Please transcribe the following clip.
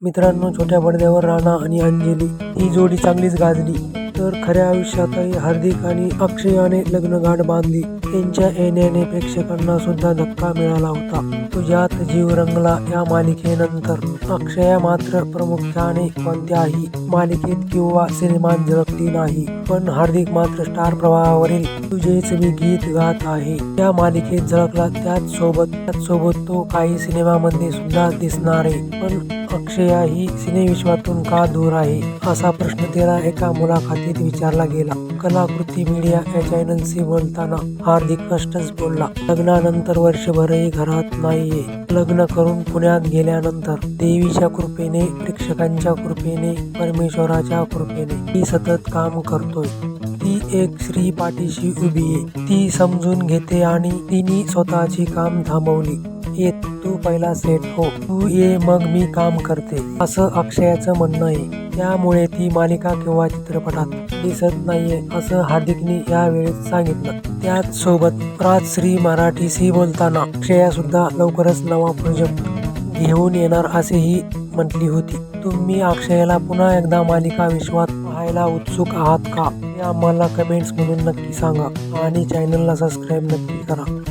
मित्रांनो छोट्या पडद्यावर राणा आणि अंजली. ही जोडी चांगलीच गाजली. तर खऱ्या आयुष्यातही हार्दिक आणि अक्षयाने लग्नगाठ बांधली. त्यांच्या येण्याने प्रेक्षकांना सुद्धा धक्का मिळाला होता. तुझ्यात जीव रंगला या मालिकेनंतर. अक्षया मात्र प्रामुख्याने कोणत्याही मालिकेत किंवा सिनेमात झळकली नाही. पण हार्दिक मात्र स्टार प्रवाहावरील तुझेच मी गीत गात आहे. या मालिकेत झळकला त्याच सोबत त्याच सोबत तो काही सिनेमामध्ये सुद्धा दिसणार आहे. पण अक्षया ही सिनेविश्वातून का दूर आहे? असा प्रश्न त्याला एका मुलाखतीत विचारला गेला. कलाकृती मीडिया या चॅनलशी बोलताना हार्दिक कष्टच बोलला लग्नानंतर वर्षभरही घरात नाहीये. लग्न करून पुण्यात गेल्यानंतर देवीच्या कृपेने प्रेक्षकांच्या कृपेने परमेश्वराच्या कृपेने मी सतत काम करतोय. ती एक स्त्री पाठीशी उभी आहे. ती समजून घेते आणि तिने स्वतःची काम थांबवली. ये तू पहिला सेट हो. तू ये मग मी काम करते. असं अक्षयाचं म्हणणं आहे. त्यामुळे ती मालिका किंवा चित्रपटात दिसत नाहीये असं हार्दिकने यावेळी सांगितलं. त्याच सोबत राजश्री मराठीशी बोलताना अक्षया सुद्धा लवकरच नवा प्रोजेक्ट घेऊन येणार असेही म्हटली होती. तुम्ही अक्षयाला पुन्हा एकदा मालिका विश्वात पाहायला उत्सुक आहात का? हे आम्हाला कमेंट्स मधून नक्की सांगा आणि चॅनलला सबस्क्राईब नक्की करा.